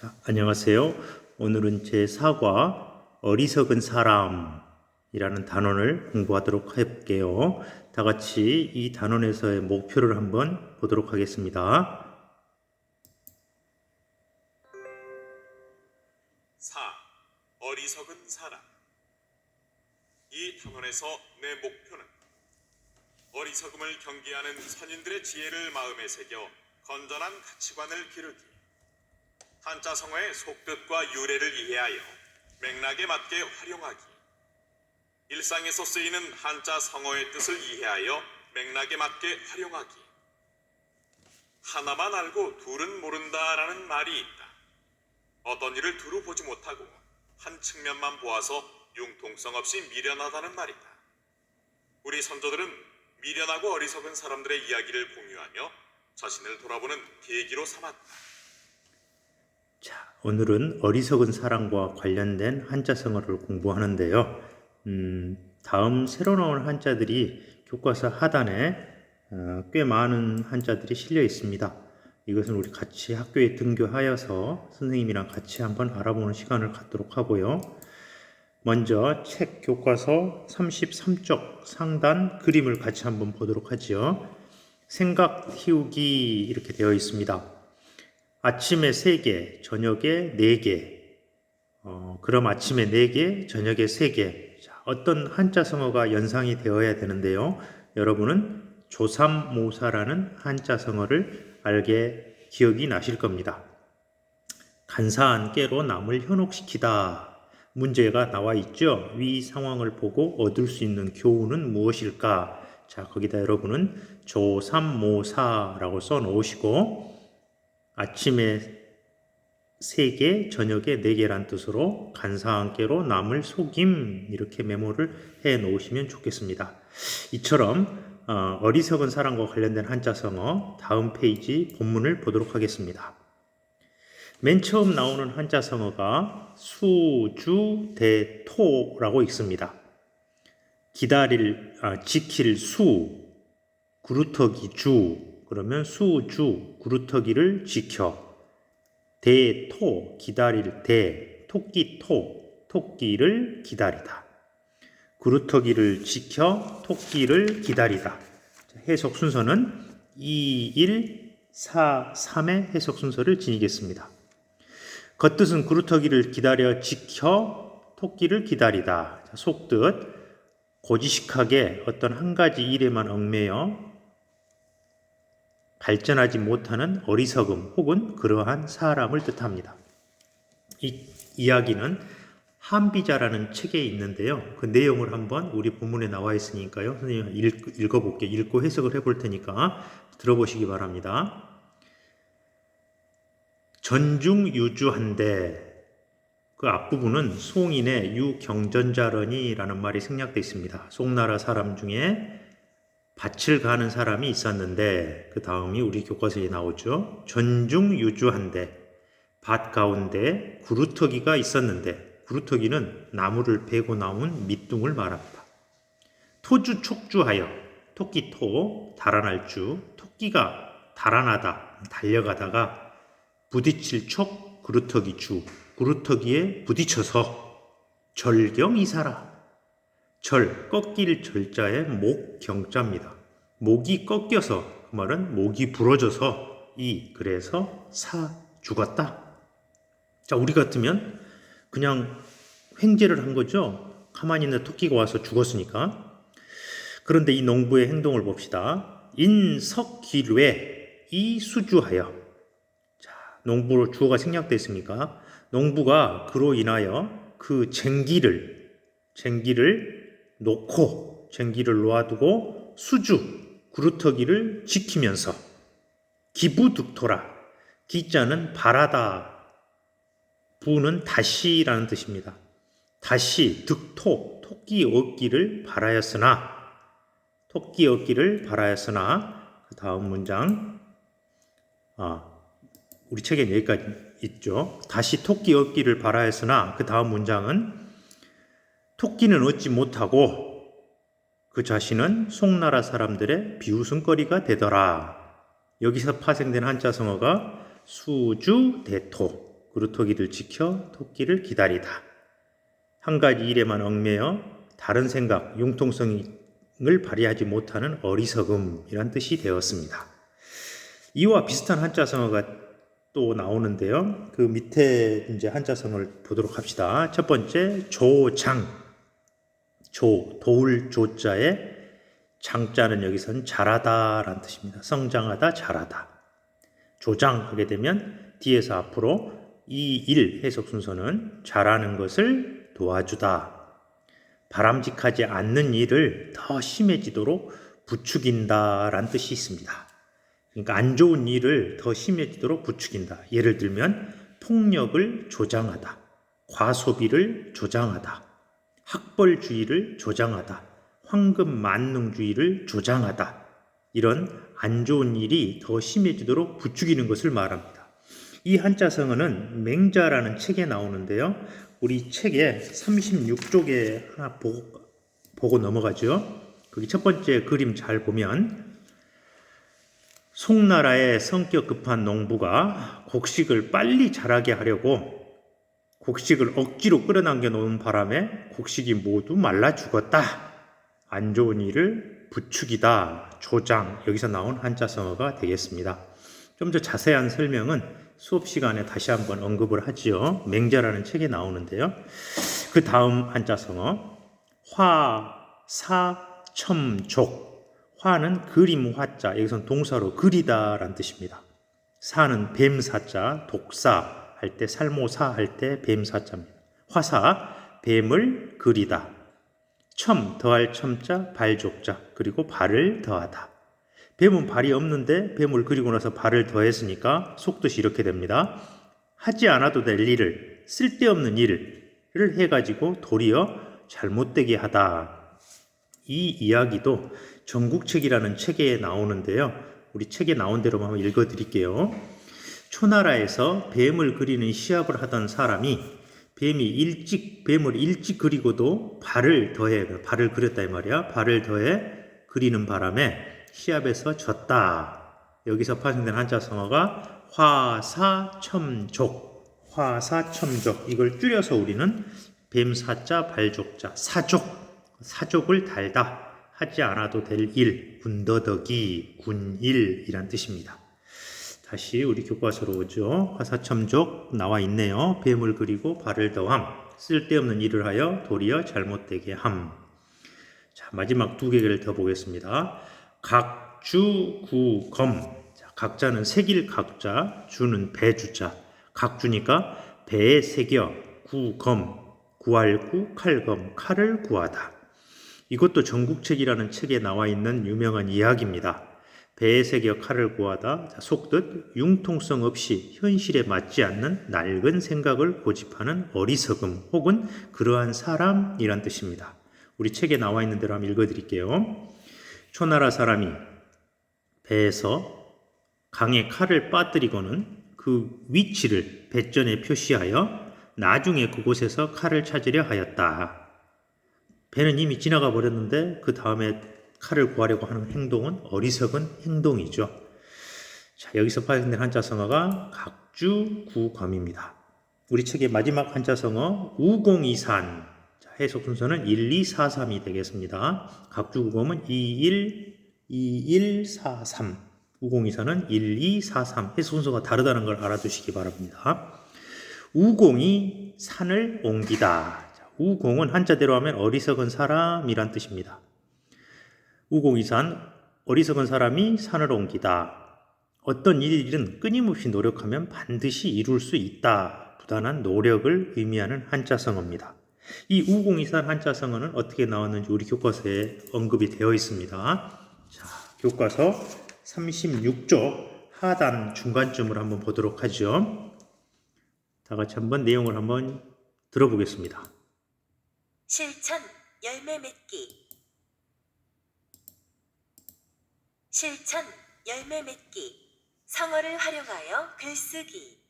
자, 안녕하세요. 오늘은 제 사과 어리석은 사람이라는 단원을 공부하도록 해볼게요. 다 같이 이 단원에서의 목표를 한번 보도록 하겠습니다. 4. 어리석은 사람 이 단원에서 내 목표는 어리석음을 경계하는 선인들의 지혜를 마음에 새겨 건전한 가치관을 기르기 한자 성어의 속뜻과 유래를 이해하여 맥락에 맞게 활용하기 일상에서 쓰이는 한자 성어의 뜻을 이해하여 맥락에 맞게 활용하기 하나만 알고 둘은 모른다라는 말이 있다. 어떤 일을 두루 보지 못하고 한 측면만 보아서 융통성 없이 미련하다는 말이다. 우리 선조들은 미련하고 어리석은 사람들의 이야기를 공유하며 자신을 돌아보는 계기로 삼았다. 자, 오늘은 어리석은 사람과 관련된 한자성어를 공부하는데요. 음, 다음 새로 나온 한자들이 교과서 하단에 어, 꽤 많은 한자들이 실려 있습니다. 이것은 우리 같이 학교에 등교하여서 선생님이랑 같이 한번 알아보는 시간을 갖도록 하고요. 먼저 책 교과서 33쪽 상단 그림을 같이 한번 보도록 하지요. 생각 키우기 이렇게 되어 있습니다. 아침에 3개, 저녁에 4개. 어, 그럼 아침에 4개, 저녁에 3개. 자, 어떤 한자 성어가 연상이 되어야 되는데요. 여러분은 조삼모사라는 한자 성어를 알게 기억이 나실 겁니다. 간사한 깨로 남을 현혹시키다. 문제가 나와 있죠. 위 상황을 보고 얻을 수 있는 교훈은 무엇일까? 자, 거기다 여러분은 조삼모사라고 써 놓으시고 아침에 세 개, 저녁에 네 개란 뜻으로 간사한 깨로 남을 속임 이렇게 메모를 해 놓으시면 좋겠습니다. 이처럼 어, 어리석은 사람과 관련된 한자성어 다음 페이지 본문을 보도록 하겠습니다. 맨 처음 나오는 한자성어가 수주대토라고 있습니다. 기다릴, 아, 지킬 수, 구루터기 주, 그러면 수주, 구루터기를 지켜. 대토, 기다릴 대, 토끼 토, 토끼를 기다리다. 구루터기를 지켜, 토끼를 기다리다. 해석 순서는 2, 1, 4, 3의 해석 순서를 지니겠습니다. 겉뜻은 구루터기를 기다려 지켜 토끼를 기다리다. 속뜻 고지식하게 어떤 한 가지 일에만 얽매여 발전하지 못하는 어리석음 혹은 그러한 사람을 뜻합니다. 이 이야기는 한비자라는 책에 있는데요. 그 내용을 한번 우리 본문에 나와 있으니까요. 선생님 읽, 읽어볼게요. 읽고 해석을 해볼 테니까 들어보시기 바랍니다. 전중유주한데 그 앞부분은 송인의 유경전자런이라는 말이 생략되어 있습니다. 송나라 사람 중에 밭을 가는 사람이 있었는데 그 다음이 우리 교과서에 나오죠. 전중 유주한데 밭 가운데 구루터기가 있었는데 구루터기는 나무를 베고 나온 밑둥을 말합니다. 토주 촉주하여 토끼 토 달아날 주 토끼가 달아나다 달려가다가 부딪힐 촉 구루터기 주 구루터기에 부딪혀서 절경 이사라 절 꺾일 절자의 목 경자입니다. 목이 꺾여서 그 말은 목이 부러져서 이 그래서 사 죽었다. 자 우리 같으면 그냥 횡재를 한 거죠. 가만히 있는 토끼가 와서 죽었으니까. 그런데 이 농부의 행동을 봅시다. 인석기뢰 이수주하여 자 농부로 주어가 생략되어 있습니까? 농부가 그로 인하여 그 쟁기를 쟁기를 놓고 쟁기를 놓아두고 수주 구루터기를 지키면서 기부득토라 기자는 바라다 부는 다시라는 뜻입니다. 다시 득토 토끼 얻기를 바라였으나 토끼 얻기를 바라였으나 그 다음 문장 아 우리 책엔 여기까지 있죠. 다시 토끼 얻기를 바라였으나 그 다음 문장은 토끼는 얻지 못하고 그 자신은 송나라 사람들의 비웃음거리가 되더라. 여기서 파생된 한자 성어가 수주 대토 그루터기를 지켜 토끼를 기다리다. 한 가지 일에만 얽매여 다른 생각, 융통성을 발휘하지 못하는 어리석음이란 뜻이 되었습니다. 이와 비슷한 한자 성어가 또 나오는데요. 그 밑에 이제 한자 성어를 보도록 합시다. 첫 번째 조장. 조 도울 조자에 장자는 여기서는 잘하다라는 뜻입니다. 성장하다, 잘하다. 조장하게 되면 뒤에서 앞으로 이 일 해석 순서는 잘하는 것을 도와주다. 바람직하지 않는 일을 더 심해지도록 부추긴다라는 뜻이 있습니다. 그러니까 안 좋은 일을 더 심해지도록 부추긴다. 예를 들면 폭력을 조장하다. 과소비를 조장하다. 학벌주의를 조장하다. 황금 만능주의를 조장하다. 이런 안 좋은 일이 더 심해지도록 부추기는 것을 말합니다. 이 한자성어는 맹자라는 책에 나오는데요. 우리 책에 36쪽에 하나 보고, 보고 넘어가죠. 거기 첫 번째 그림 잘 보면 송나라의 성격 급한 농부가 곡식을 빨리 자라게 하려고 곡식을 억지로 끌어당겨 놓은 바람에 곡식이 모두 말라 죽었다. 안 좋은 일을 부추기다, 조장, 여기서 나온 한자성어가 되겠습니다. 좀 더 자세한 설명은 수업 시간에 다시 한번 언급을 하지요. 맹자라는 책에 나오는데요. 그 다음 한자성어, 화, 사, 첨, 족. 화는 그림 화자, 여기서는 동사로 그리다라는 뜻입니다. 사는 뱀사자, 독사 할 때, 살모사 할 때 뱀사자입니다. 화사, 뱀을 그리다. 첨, 더할 첨자, 발족자, 그리고 발을 더하다. 뱀은 발이 없는데 뱀을 그리고 나서 발을 더했으니까 속뜻이 이렇게 됩니다. 하지 않아도 될 일을, 쓸데없는 일을 해가지고 도리어 잘못되게 하다. 이 이야기도 전국책이라는 책에 나오는데요. 우리 책에 나온 대로 한번 읽어 드릴게요. 초나라에서 뱀을 그리는 시합을 하던 사람이 뱀이 일찍 뱀을 일찍 그리고도 발을 더해 발을 그렸다 이 말이야. 발을 더해 그리는 바람에 시합에서 졌다. 여기서 파생된 한자 성어가 화사첨족. 화사첨족. 이걸 줄여서 우리는 뱀사자 발족자 사족. 사족을 달다. 하지 않아도 될 일, 군더더기, 군일이란 뜻입니다. 다시 우리 교과서로 오죠. 화사첨족 나와 있네요. 뱀을 그리고 발을 더함. 쓸데없는 일을 하여 도리어 잘못되게 함. 자, 마지막 두 개를 더 보겠습니다. 각주, 구, 검. 자, 각자는 색일 각자, 주는 배주자. 각주니까 배에 새겨, 구, 검. 구할구, 칼검, 칼을 구하다. 이것도 전국책이라는 책에 나와 있는 유명한 이야기입니다. 새겨 칼을 구하다. 자, 속뜻 융통성 없이 현실에 맞지 않는 낡은 생각을 고집하는 어리석음 혹은 그러한 사람이란 뜻입니다. 우리 책에 나와 있는 대로 한번 읽어드릴게요. 초나라 사람이 배에서 강에 칼을 빠뜨리고는 그 위치를 배전에 표시하여 나중에 그곳에서 칼을 찾으려 하였다. 배는 이미 지나가 버렸는데 그 다음에 칼을 구하려고 하는 행동은 어리석은 행동이죠. 자, 여기서 파생된 한자성어가 각주구검입니다. 우리 책의 마지막 한자성어 우공이산. 자, 해석 순서는 1, 2, 4, 3이 되겠습니다. 각주 구검은 2, 1, 2, 1, 4, 3. 우공이산은 1, 2, 4, 3. 해석 순서가 다르다는 걸 알아두시기 바랍니다. 우공이 산을 옮기다. 자, 우공은 한자대로 하면 어리석은 사람이란 뜻입니다. 우공이산 어리석은 사람이 산을 옮기다. 어떤 일은 끊임없이 노력하면 반드시 이룰 수 있다. 부단한 노력을 의미하는 한자성어입니다. 이 우공이산 한자성어는 어떻게 나왔는지 우리 교과서에 언급이 되어 있습니다. 자, 교과서 36쪽 하단 중간쯤을 한번 보도록 하죠. 다 같이 한번 내용을 한번 들어보겠습니다. 실천 열매 맺기 실천 열매 맺기 성어를 활용하여 글쓰기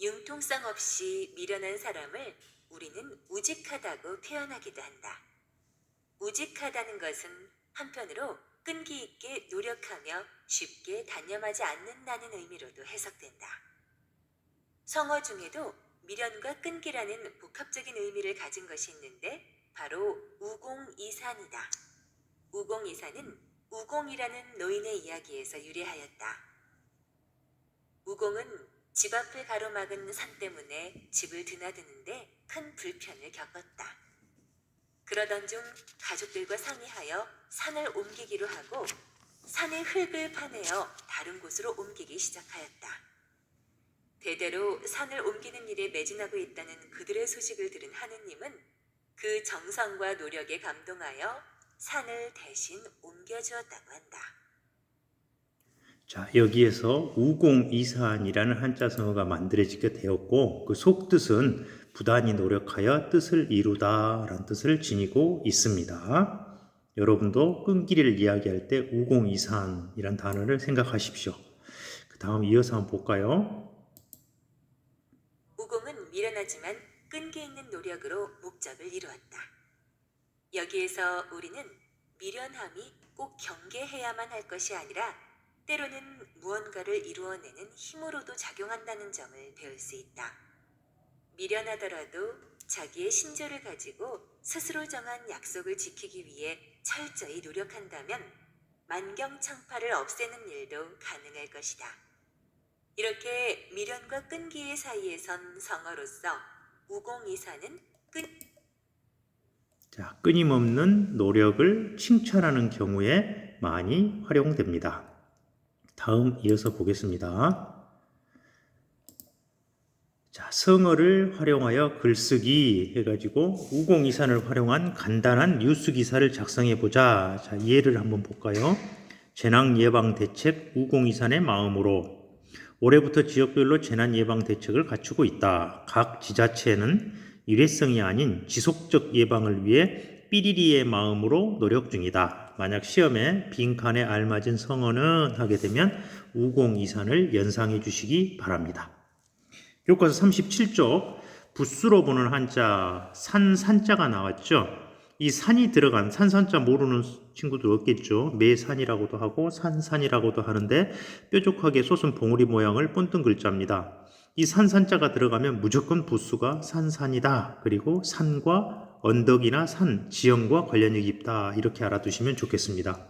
융통성 없이 미련한 사람을 우리는 우직하다고 표현하기도 한다. 우직하다는 것은 한편으로 끈기 있게 노력하며 쉽게 단념하지 않는다는 의미로도 해석된다. 성어 중에도 미련과 끈기라는 복합적인 의미를 가진 것이 있는데 바로 우공이산이다. 우공이산은 우공이라는 노인의 이야기에서 유래하였다. 우공은 집 앞을 가로막은 산 때문에 집을 드나드는데 큰 불편을 겪었다. 그러던 중 가족들과 상의하여 산을 옮기기로 하고 산의 흙을 파내어 다른 곳으로 옮기기 시작하였다. 대대로 산을 옮기는 일에 매진하고 있다는 그들의 소식을 들은 하느님은 그 정성과 노력에 감동하여 산을 대신 옮겨주었다고 한다. 자, 여기에서 우공이산이라는 한자 성어가 만들어지게 되었고 그 속뜻은 부단히 노력하여 뜻을 이루다라는 뜻을 지니고 있습니다. 여러분도 끈기를 이야기할 때 우공이산이란 단어를 생각하십시오. 그 다음 이어서 한번 볼까요? 우공은 미련하지만 끈기 있는 노력으로 목적을 이루었다. 여기에서 우리는 미련함이 꼭 경계해야만 할 것이 아니라 때로는 무언가를 이루어내는 힘으로도 작용한다는 점을 배울 수 있다. 미련하더라도 자기의 신조를 가지고 스스로 정한 약속을 지키기 위해 철저히 노력한다면 만경창파를 없애는 일도 가능할 것이다. 이렇게 미련과 끈기의 사이에 선 성어로서 우공이사는 끈 자, 끊임없는 노력을 칭찬하는 경우에 많이 활용됩니다. 다음 이어서 보겠습니다. 자, 성어를 활용하여 글쓰기 해가지고 우공이산을 활용한 간단한 뉴스 기사를 작성해 보자. 자, 예를 한번 볼까요? 재난 예방 대책 우공이산의 마음으로 올해부터 지역별로 재난 예방 대책을 갖추고 있다. 각 지자체는 일회성이 아닌 지속적 예방을 위해 삐리리의 마음으로 노력 중이다. 만약 시험에 빈칸에 알맞은 성어는 하게 되면 우공이산을 연상해 주시기 바랍니다. 교과서 37쪽 부수로 보는 한자 산 산자가 나왔죠. 이 산이 들어간 산산자 모르는 친구들 없겠죠. 매산이라고도 하고 산산이라고도 하는데 뾰족하게 솟은 봉우리 모양을 본뜬 글자입니다. 이 산산자가 들어가면 무조건 부수가 산산이다. 그리고 산과 언덕이나 산, 지형과 관련이 깊다. 이렇게 알아두시면 좋겠습니다.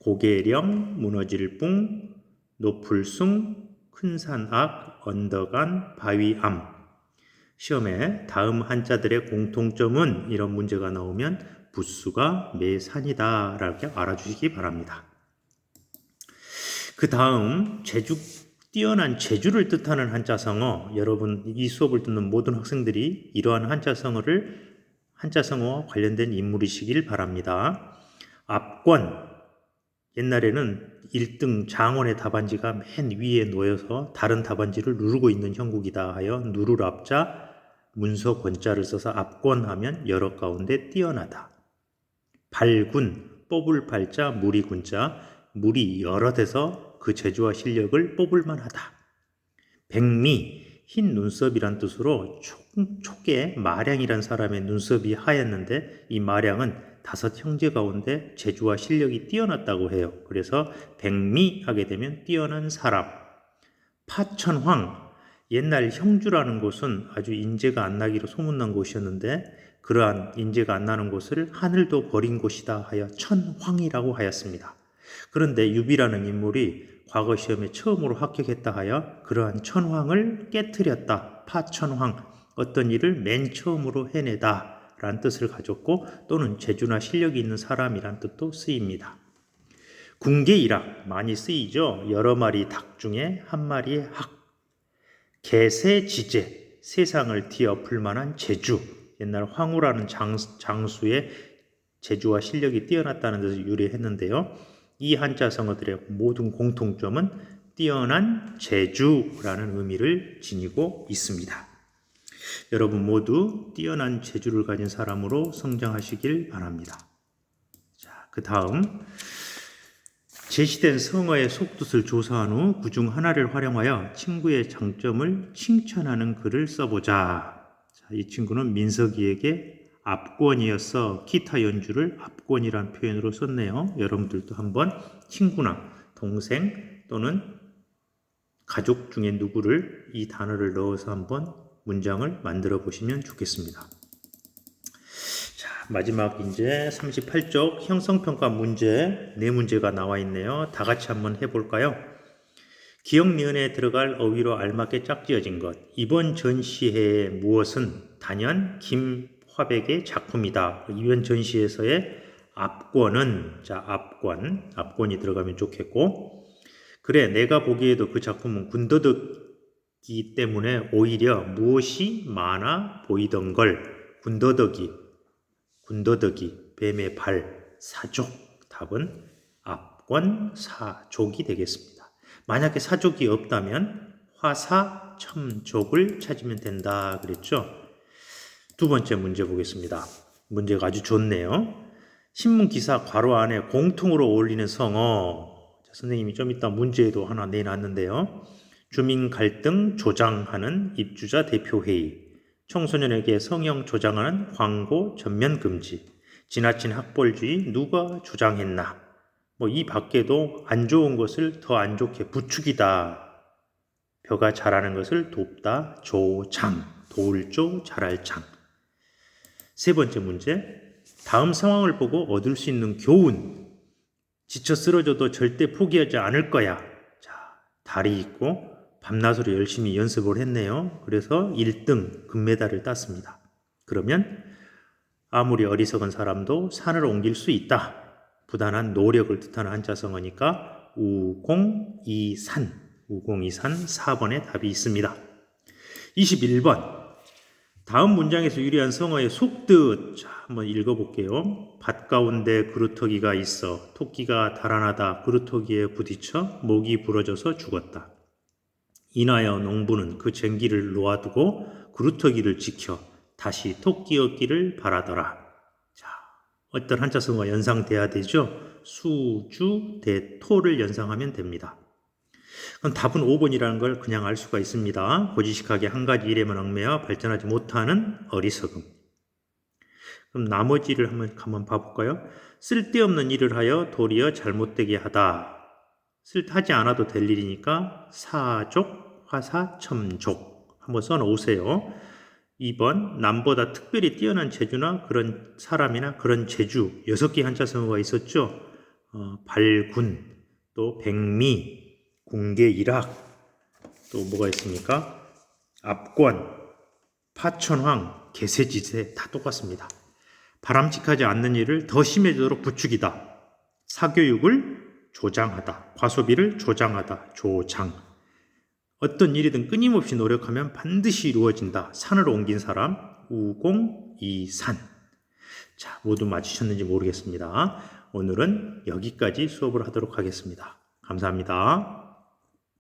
고개령, 무너질 뿡, 노풀숭, 큰산악, 언덕안, 바위암. 시험에 다음 한자들의 공통점은 이런 문제가 나오면 부수가 매산이다. 라고 알아주시기 바랍니다. 그 다음 제주 뛰어난 재주를 뜻하는 한자성어 여러분 이 수업을 듣는 모든 학생들이 이러한 한자성어를 한자성어와 관련된 인물이시길 바랍니다. 압권 옛날에는 1등 장원의 답안지가 맨 위에 놓여서 다른 답안지를 누르고 있는 형국이다 하여 누를 앞자 문서 권자를 써서 압권하면 여러 가운데 뛰어나다. 발군 뽑을 발자 무리 군자 물이 여러 돼서 그 재주와 실력을 뽑을 만하다. 백미 흰 눈썹이란 뜻으로 촉, 촉에 마량이란 사람의 눈썹이 하였는데 이 마량은 다섯 형제 가운데 재주와 실력이 뛰어났다고 해요. 그래서 백미 하게 되면 뛰어난 사람. 파천황 옛날 형주라는 곳은 아주 인재가 안 나기로 소문난 곳이었는데 그러한 인재가 안 나는 곳을 하늘도 버린 곳이다 하여 천황이라고 하였습니다. 그런데 유비라는 인물이 과거 시험에 처음으로 합격했다 하여 그러한 천황을 깨뜨렸다. 파천황. 어떤 일을 맨 처음으로 해내다. 라는 뜻을 가졌고 또는 재주나 실력이 있는 사람이란 뜻도 쓰입니다. 궁계일학 많이 쓰이죠. 여러 마리 닭 중에 한 마리의 학. 개세지제 세상을 뒤엎을 만한 재주. 옛날 황후라는 장수, 장수의 재주와 실력이 뛰어났다는 뜻을 유래했는데요. 이 한자 성어들의 모든 공통점은 뛰어난 재주라는 의미를 지니고 있습니다. 여러분 모두 뛰어난 재주를 가진 사람으로 성장하시길 바랍니다. 자, 그 다음 제시된 성어의 속뜻을 조사한 후 그 중 하나를 활용하여 친구의 장점을 칭찬하는 글을 써보자. 자, 이 친구는 민석이에게 압권이어서 기타 연주를 압권이란 표현으로 썼네요. 여러분들도 한번 친구나 동생 또는 가족 중에 누구를 이 단어를 넣어서 한번 문장을 만들어 보시면 좋겠습니다. 자, 마지막 이제 38쪽 형성평가 문제 네 문제가 나와 있네요. 다 같이 한번 해볼까요? 기억 니은에 들어갈 어휘로 알맞게 짝지어진 것. 이번 전시회의 무엇은 단연 김 화백의 작품이다. 이번 전시에서의 압권은 자 압권 압권이 들어가면 좋겠고 그래 내가 보기에도 그 작품은 군더더기 때문에 오히려 무엇이 많아 보이던 걸 군더더기 군더더기 뱀의 발 사족 답은 압권 사족이 되겠습니다. 만약에 사족이 없다면 화사 첨족을 찾으면 된다 그랬죠. 두 번째 문제 보겠습니다. 문제가 아주 좋네요. 신문 기사 괄호 안에 공통으로 어울리는 성어. 자, 선생님이 좀 이따 문제에도 하나 내놨는데요. 주민 갈등 조장하는 입주자 대표회의. 청소년에게 성형 조장하는 광고 전면 금지. 지나친 학벌주의 누가 주장했나? 뭐 이 밖에도 안 좋은 것을 더 안 좋게 부추기다. 벼가 자라는 것을 돕다. 조장. 도울 조 자랄 장. 세 번째 문제. 다음 상황을 보고 얻을 수 있는 교훈. 지쳐 쓰러져도 절대 포기하지 않을 거야. 자, 달이 있고 밤낮으로 열심히 연습을 했네요. 그래서 1등 금메달을 땄습니다. 그러면 아무리 어리석은 사람도 산을 옮길 수 있다. 부단한 노력을 뜻하는 한자성어니까 우공이산, 우공이산 4번의 답이 있습니다. 21번. 다음 문장에서 유리한 성어의 속뜻 자, 한번 읽어볼게요. 밭 가운데 그루터기가 있어 토끼가 달아나다 그루터기에 부딪혀 목이 부러져서 죽었다. 인하여 농부는 그 쟁기를 놓아두고 그루터기를 지켜 다시 토끼 얻기를 바라더라. 자, 어떤 한자성어가 연상돼야 되죠? 수주 대토를 연상하면 됩니다. 그럼 답은 5번이라는 걸 그냥 알 수가 있습니다. 고지식하게 한 가지 일에만 얽매여 발전하지 못하는 어리석음. 그럼 나머지를 한번, 한번 봐볼까요? 쓸데없는 일을 하여 도리어 잘못되게 하다. 쓸 하지 않아도 될 일이니까 사족, 화사, 첨족. 한번 써놓으세요. 2번 남보다 특별히 뛰어난 재주나 그런 사람이나 그런 재주 여섯 개 한자성어가 있었죠. 어, 발군, 또 백미, 궁계 일학, 또 뭐가 있습니까? 압권, 파천황, 개세지세 다 똑같습니다. 바람직하지 않는 일을 더 심해지도록 부추기다. 사교육을 조장하다. 과소비를 조장하다. 조장. 어떤 일이든 끊임없이 노력하면 반드시 이루어진다. 산을 옮긴 사람, 우공이산. 자, 모두 맞히셨는지 모르겠습니다. 오늘은 여기까지 수업을 하도록 하겠습니다. 감사합니다.